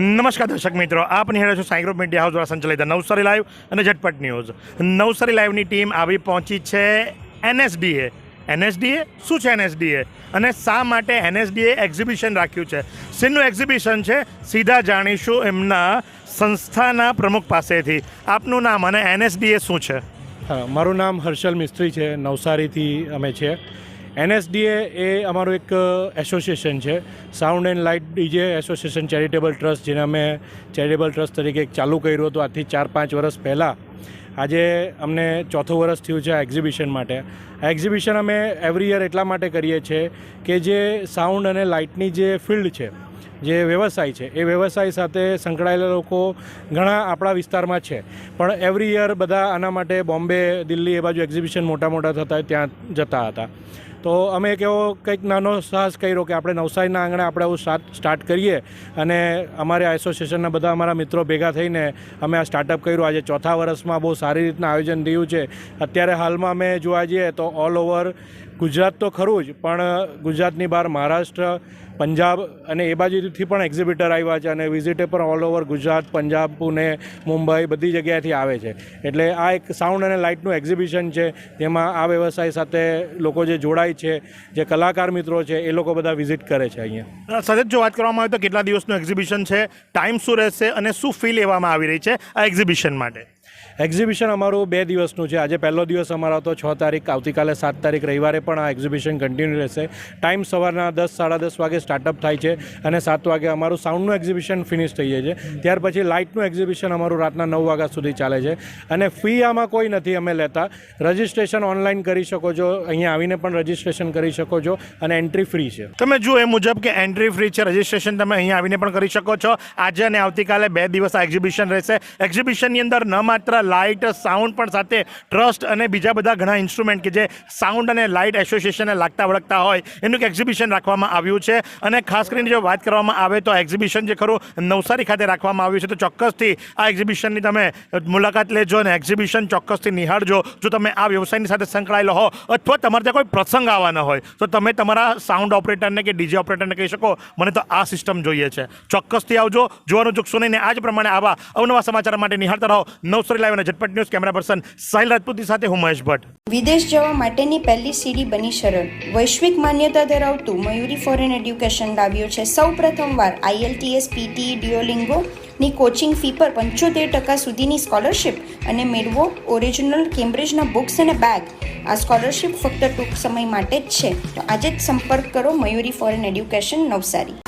નમસ્કાર દર્શક મિત્રો, આપ નિહાળો છો સાંઈ ગ્રુપ મીડિયા હાઉસ દ્વારા સંચાલિત નવસારી લાઈવ અને ઝટપટ ન્યૂઝ. નવસારી લાઈવની ટીમ આવી પહોંચી છે એનએસડીએ. એનએસડીએ? શું છે એનએસડીએ? અને શા માટે એનએસડીએ એક્ઝિબિશન રાખ્યું છે? શેનું એક્ઝિબિશન છે? સીધા જાણીશું એમના સંસ્થાના પ્રમુખ પાસેથી. આપનું નામ અને એનએસડીએ શું છે? મારું નામ હર્ષલ મિસ્ત્રી છે. નવસારીથી અમે છીએ એનએસડીએ એ અમારું એક એસોસિએશન છે. Sound and light DJ association charitable trust જેને અમે ચેરિટેબલ ટ્રસ્ટ તરીકે એક ચાલુ કર્યું હતું આજથી ચાર પાંચ વર્ષ પહેલાં. આજે અમને ચોથું વર્ષ થયું છે આ એક્ઝિબિશન માટે. આ એક્ઝિબિશન અમે એવરી યર એટલા માટે કરીએ છીએ કે જે સાઉન્ડ અને લાઇટની જે ફિલ્ડ છે, જે વ્યવસાય છે, એ વ્યવસાય સાથે સંકળાયેલા લોકો ઘણા આપણા વિસ્તારમાં છે. પણ એવરી યર બધા આના માટે બોમ્બે, દિલ્હી એ બાજુ એક્ઝિબિશન મોટા મોટા થતા ત્યાં જતા હતા. તો અમે એક એવો કંઈક નાનો સાહસ કર્યો કે આપણે નવસારીના આંગણે આપણે આવું સ્ટાર્ટ કરીએ. અને અમારે એસોસિએશનના બધા અમારા મિત્રો ભેગા થઈને અમે આ સ્ટાર્ટઅપ કર્યું. આજે ચોથા વર્ષમાં બહુ સારી રીતના આયોજન થયું છે. અત્યારે હાલમાં અમે જોવા જઈએ તો ઓલ ઓવર ગુજરાત તો ખરું જ, પણ ગુજરાતની બહાર મહારાષ્ટ્ર, પંજાબ અને એ બાજુથી પણ એક્ઝિબિટર આવ્યા છે અને વિઝિટે પણ ઓલ ઓવર ગુજરાત, પંજાબ, પુણે, મુંબઈ બધી જગ્યાએથી આવે છે. એટલે આ એક સાઉન્ડ અને લાઇટનું એક્ઝિબિશન છે. તેમાં આ વ્યવસાય સાથે લોકો જે જોડાય છે, જે કલાકાર મિત્રો છે, એ લોકો બધા વિઝિટ કરે છે અહીંયા. સતત જો વાત કરવામાં આવે તો કેટલા દિવસનું એક્ઝિબિશન છે? ટાઈમ શું રહેશે અને શું ફી લેવામાં આવી રહી છે આ એક્ઝિબિશન માટે? એક્ઝિબિશન અમારું બે દિવસનું છે. આજે પહેલો દિવસ અમારો હતો છ તારીખ, આવતીકાલે સાત તારીખ રવિવારે પણ આ એક્ઝિબિશન કન્ટિન્યુ રહેશે. ટાઈમ સવારના દસ, સાડા દસ વાગે સ્ટાર્ટઅપ થાય છે અને સાત વાગે અમારું સાઉન્ડનું એક્ઝિબિશન ફિનિશ થઈ જાય છે. ત્યાર પછી લાઇટનું એક્ઝિબિશન અમારું રાતના નવ વાગ્યા સુધી ચાલે છે. અને ફી આમાં કોઈ નથી અમે લેતા. રજિસ્ટ્રેશન ઓનલાઈન કરી શકો છો. અહીંયા આવીને પણ રજિસ્ટ્રેશન કરી શકો છો અને એન્ટ્રી ફ્રી છે. તમે જુઓ એ મુજબ કે એન્ટ્રી ફ્રી છે. રજિસ્ટ્રેશન તમે અહીંયા આવીને પણ કરી શકો છો. આજે અને આવતીકાલે બે દિવસ આ એક્ઝિબિશન રહેશે. એક્ઝિબિશનની અંદર ન માત્ર લાઇટ, સાઉન્ડ પણ સાથે ટ્રસ્ટ અને બીજા બધા ઘણા ઇન્સ્ટ્રુમેન્ટ કે જે સાઉન્ડ અને લાઇટ એસોસિએશનને લાગતા વળગતા હોય, એનું એક એક્ઝિબિશન રાખવામાં આવ્યું છે. અને ખાસ કરીને જો વાત કરવામાં આવે તો એક્ઝિબિશન જે ખરું નવસારી ખાતે રાખવામાં આવ્યું છે, તો ચોક્કસથી આ એક્ઝિબિશનની તમે મુલાકાત લેજો અને એક્ઝિબિશન ચોક્કસથી નિહાળજો. જો તમે આ વ્યવસાયની સાથે સંકળાયેલો હો અથવા તમારે ત્યાં કોઈ પ્રસંગ આવવાનો હોય, તો તમે તમારા સાઉન્ડ ઓપરેટરને કે ડીજે ઓપરેટરને કહી શકો. મને તો આ સિસ્ટમ જોઈએ છે. ચોક્કસથી આવજો. જોવાનું ચૂકશો નહીં ને આ જ પ્રમાણે આવા અવનવા સમાચાર માટે નિહાળતા રહો. નવસારી લાઈવ અને Zatpat news camera person Sahil રાજપૂતની સાથે હું મહેશ ભટ્ટ. વિદેશ જવા માટેની પહેલી સીડી બની સરળ. વૈશ્વિક માન્યતા ધરાવતું મયુરી ફોરેન એડ્યુકેશન લાવ્યું છે. સૌ પ્રથમવાર આઈએલટીએસ પીટી ડિયોલિંગો ની કોચિંગ ફી પર પંચોતેર ટકા સુધીની સ્કોલરશિપ અને મેળવો ઓરિજિનલ કેમ્બ્રિજના બુક્સ અને બેગ આ સ્કોલરશિપ ફક્ત ટૂંક સમય માટે જ છે. તો આજે જ સંપર્ક કરો મયુરી ફોરેન એડ્યુકેશન નવસારી.